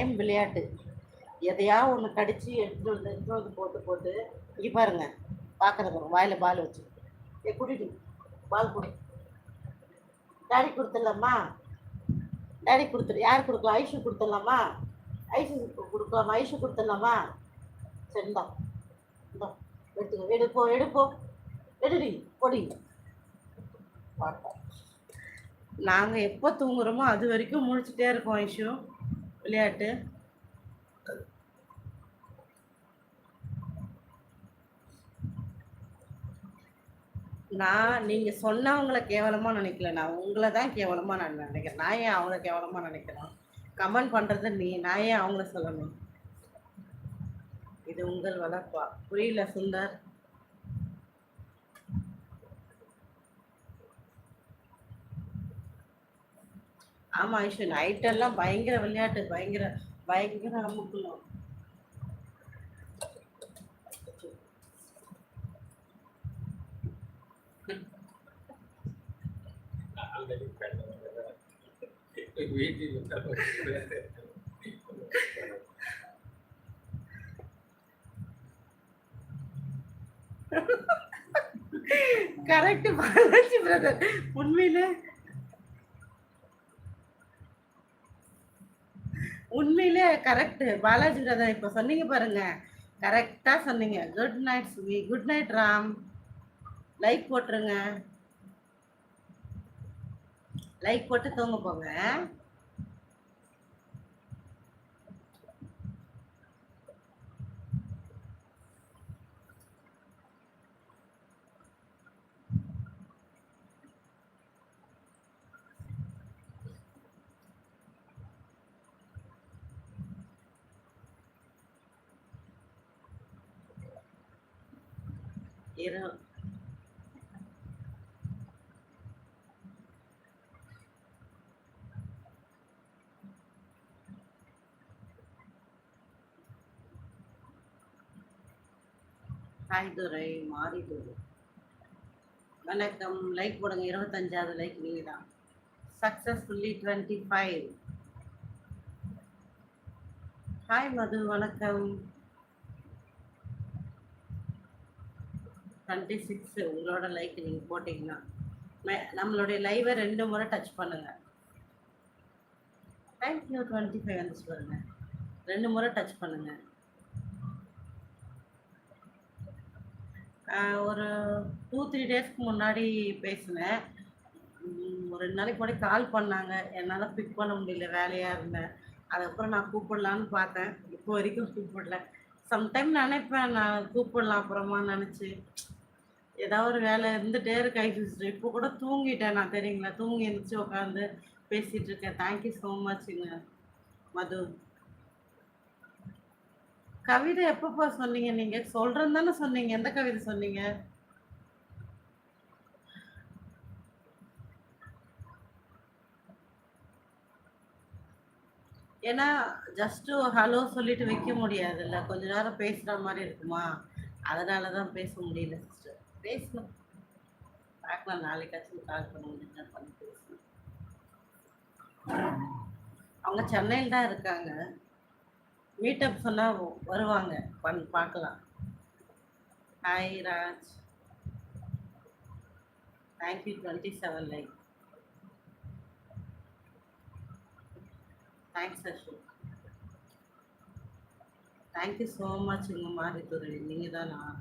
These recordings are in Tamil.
டைம் விளையாட்டு. எதையா ஒன்று கடிச்சு எடுத்துட்டு வந்து எடுத்துட்டு வந்து போட்டு போட்டு இங்கே பாருங்க பார்க்குறது வாயில் பால் வச்சு. ஏ குடிடு பால் குடி. டேடி கொடுத்துடலாமா? டேடி கொடுத்துரு யார் கொடுக்கலாம்? ஐஷு கொடுத்துடலாமா? ஐஷு கொடுக்கலாமா ஐஷு கொடுத்துடலாமா? சரிந்தா இந்தா எடுத்துக்கோ எடுப்போ எடுப்போ. எடுடி பொடி பார்த்தோம் நாங்கள் எப்போ தூங்குறோமோ அது வரைக்கும் முழிச்சிட்டே இருக்கோம் ஐஷு. விளையாட்டு. நான் நீங்கள் சொன்னவங்கள கேவலமாக நினைக்கல. நான் உங்களை தான் கேவலமாக நான் நினைக்கிறேன். நான் ஏன் அவங்கள கேவலமாக நினைக்கிறேன்? கமெண்ட் பண்றது நீ. நான் ஏன் அவங்கள சொல்லணும் இது உங்கள் வளர்ப்பா. புரியல சுந்தர்? ஆமா ஐஷு நைட்டெல்லாம் பயங்கர விளையாட்டு பயங்கர பயங்கர அமுக்குலாம். கரெக்ட் பாலாஜி பிரதர் உண்மையிலே உண்மையிலே கரெக்ட் பாலாஜி தான் இப்போ சொன்னீங்க பாருங்க. கரெக்டா சொன்னீங்க. Good night Suvi good night Ram. Like போட்டுருங்க. லைக் போட்டு தூங்க போங்க. இரு ஹாய் துரை வணக்கம். லைக் போடுங்க. இருபத்தஞ்சாவது லைக் நீங்கள் தான் successfully twenty five. Hi Madhu. வணக்கம். டுவெண்ட்டி சிக்ஸு உங்களோட லைக் நீங்கள் போட்டிங்கன்னா மே- நம்மளுடைய லைவை ரெண்டு முறை டச் பண்ணுங்க. தேங்க்யூ டுவெண்ட்டி ஃபைவ் வந்து சொல்லுங்க. ரெண்டு முறை டச் பண்ணுங்க. ஒரு டூ த்ரீ டேஸ்க்கு முன்னாடி பேசினேன். ஒரு ரெண்டு நாளைக்கு முன்னாடி கால் பண்ணாங்க. என்னால் பிக் பண்ண முடியல வேலையாக இருந்தேன். அதுக்கப்புறம் நான் கூப்பிடலான்னு பார்த்தேன். இப்போ வரைக்கும் கூப்பிடல. சம்டைம் நினைப்பேன் நான் கூப்பிடலாம் அப்புறமா நினச்சி. ஏதாவது ஒரு வேலை இருந்துகிட்டே இருக்கு ஐ சிஸ்டர். இப்போ கூட தூங்கிட்டேன் நான் தெரியுங்களா? தூங்கி எழுந்துச்சு உட்காந்து பேசிகிட்டு இருக்கேன். தேங்க்யூ ஸோ மச்ங்க மது. கவிதை எப்பப்போ சொன்னீங்க நீங்கள் சொல்கிறேன்னு தானே சொன்னீங்க. எந்த கவிதை சொன்னீங்க? ஏன்னா ஜஸ்ட்டு ஹலோ சொல்லிட்டு வைக்க முடியாதுல்ல. கொஞ்ச நேரம் பேசுகிற மாதிரி இருக்குமா? அதனால தான் பேச முடியல சிஸ்டர் பேசணும். பார்க்கலாம் நாளைக்காச்சும் கால் பண்ண பண்ணி பேசணும். அவங்க சென்னையில் தான் இருக்காங்க. மீட்டப் சொன்னால் வருவாங்க பண் பார்க்கலாம். Hi Raj thank you twenty seven like thanks Ashok thank you so much உங்கள் மாரித்துறை நீங்கள் தான் நான்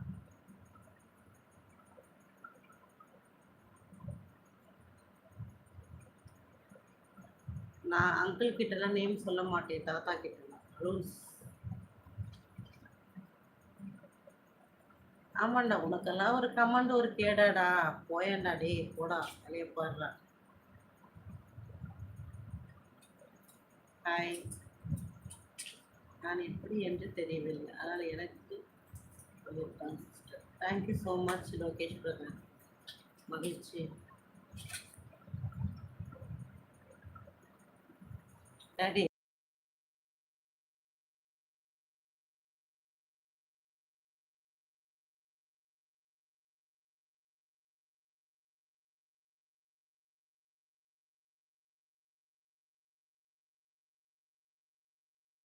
நான் அங்கிள் கிட்டலாம் நேம் சொல்ல மாட்டேன் தாத்தா கிட்டலாம். ரூல்ஸ் ஆமாண்டா உனக்கெல்லாம் ஒரு கமாண்ட் ஒரு கேடாடா. போயண்டா டேய் போடா வெளியே போடுறா ஹாய் நான் எப்படி என்று தெரியவில்லை. அதனால் எனக்கு சொல்லியிருக்காங்க sister thank you so much Lokesh brother. மகிழ்ச்சி. டாடி